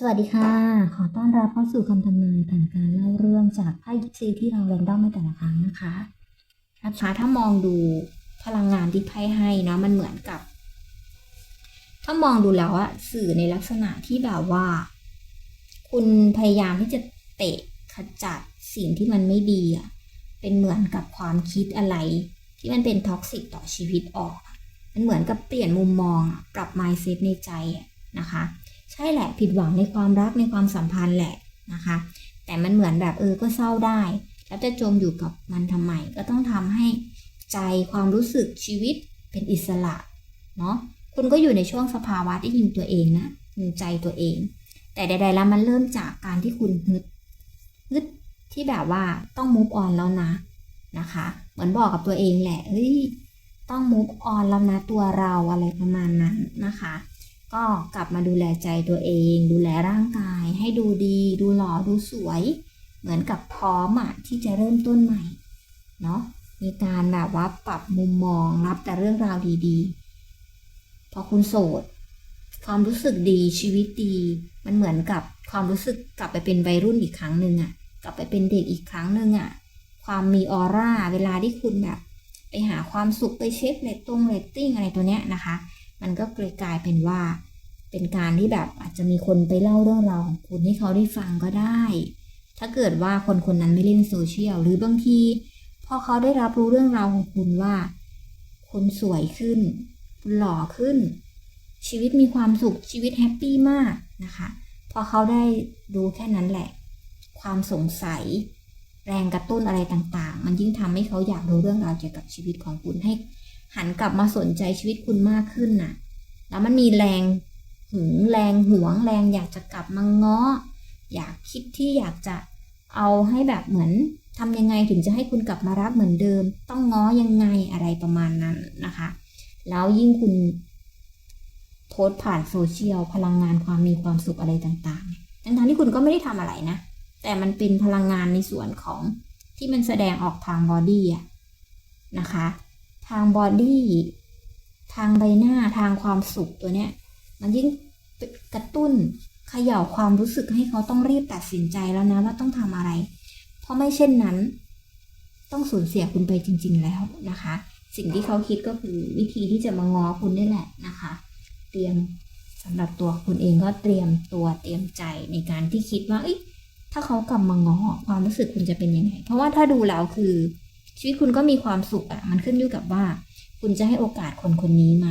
สวัสดีค่ะ ขอต้อนรับเข้าสู่คำทำนายผ่านการเล่าเรื่องจากไพ่ยิปซีที่เราแรนดอมในแต่ละครั้งนะคะนะคะถ้ามองดูพลังงานที่ไพ่ให้เนาะมันเหมือนกับ ถ้ามองดูแล้วอะสื่อในลักษณะที่แบบว่า คุณพยายามที่จะเตะขจัดสิ่งที่มันไม่ดีอะเป็นเหมือนกับความคิดอะไร ที่มันเป็นท็อกซิกต่อชีวิตออก มันเหมือนกับเปลี่ยนมุมมองปรับ mindset ในใจนะคะ ใช่แหละผิดหวังในความรักในความสัมพันธ์แหละนะคะ แต่มันเหมือนแบบเออก็เศร้าได้ แล้วจะจมอยู่กับมันทำไมก็ต้องทำให้ใจความรู้สึกชีวิตเป็นอิสระเนาะคุณก็อยู่ในช่วงสภาวะที่ยิงตัวเองนะยิงใจตัวเอง แต่ใดๆแล้วมันเริ่มจากการที่คุณฮึดฮึดที่แบบว่าต้องมูฟออนแล้วนะนะคะ เหมือนบอกกับตัวเองแหละเฮ้ยต้องมูฟออนแล้วนะตัวเราอะไรประมาณนั้นนะคะ ก็กลับมาดูแลใจตัวเอง ดูแลร่างกาย ให้ดูดี ดูหล่อดูสวย เหมือนกับพร้อมอะที่จะเริ่มต้นใหม่เนาะมีการแบบว่าปรับมุมมองรับแต่เรื่องราวดีๆ พอคุณโสด ความรู้สึกดีชีวิตดี มันเหมือนกับความรู้สึกกลับไปเป็นวัยรุ่นอีกครั้งหนึ่งอะ กลับไปเป็นเด็กอีกครั้งหนึ่งอะ ความมีออร่าเวลาที่คุณแบบ ไปหาความสุขไปเช็คเรตตงเรตติ้งอะไรตัวเนี้ยนะคะ มันก็เลยกลายเป็นว่า เป็นการที่แบบอาจจะมีคนไปเล่าเรื่องราวของคุณให้เขาได้ฟังก็ได้ ถ้าเกิดว่าคนคนนั้นไม่เล่นโซเชียลหรือบางทีพอเขาได้รับรู้เรื่องราวของคุณว่า คุณสวยขึ้น คุณหล่อขึ้น ชีวิตมีความสุขชีวิตแฮปปี้มากนะคะพอเขาได้รู้แค่นั้นแหละ ความสงสัยแรงกระตุ้นอะไรต่างๆ มันยิ่งทำให้เขาอยากรู้เรื่องราวเกี่ยวกับชีวิตของคุณให้ หันกลับมาสนใจชีวิตคุณมากขึ้นน่ะ แล้วมันมีแรงหึงแรงหวงแรงอยากจะกลับมาง้อ อยากคิดที่อยากจะเอาให้แบบเหมือนทำยังไงถึงจะให้คุณกลับมารักเหมือนเดิม ต้องง้อยังไงอะไรประมาณนั้นนะคะ แล้วยิ่งคุณโพสผ่านโซเชียลพลังงานความมีความสุขอะไรต่างๆทั้งๆที่คุณก็ไม่ได้ทำอะไรนะ แต่มันเป็นพลังงานในส่วนของที่มันแสดงออกทางบอดี้อะนะคะ ทางบอดี้ทางใบหน้าทางความสุขตัวเนี้ย มันยิ่งกระตุ้นเขย่าความรู้สึกให้เขาต้องรีบตัดสินใจแล้วนะว่าต้องทำอะไร เพราะไม่เช่นนั้น ต้องสูญเสียคุณไปจริง ๆ แล้วนะคะ สิ่งที่เขาคิดก็คือวิธีที่จะมางอคุณนี่แหละนะคะ เตรียมสำหรับตัวคุณเองก็เตรียมตัวเตรียมใจในการที่คิดว่าเอ้ยถ้าเขากลับมางอความรู้สึกคุณจะเป็นยังไง เพราะว่าถ้าดูแล้วคือ ชีวิตคุณก็มีความสุขอะมันขึ้นอยู่กับว่า คุณจะให้โอกาสคนคนนี้ไหม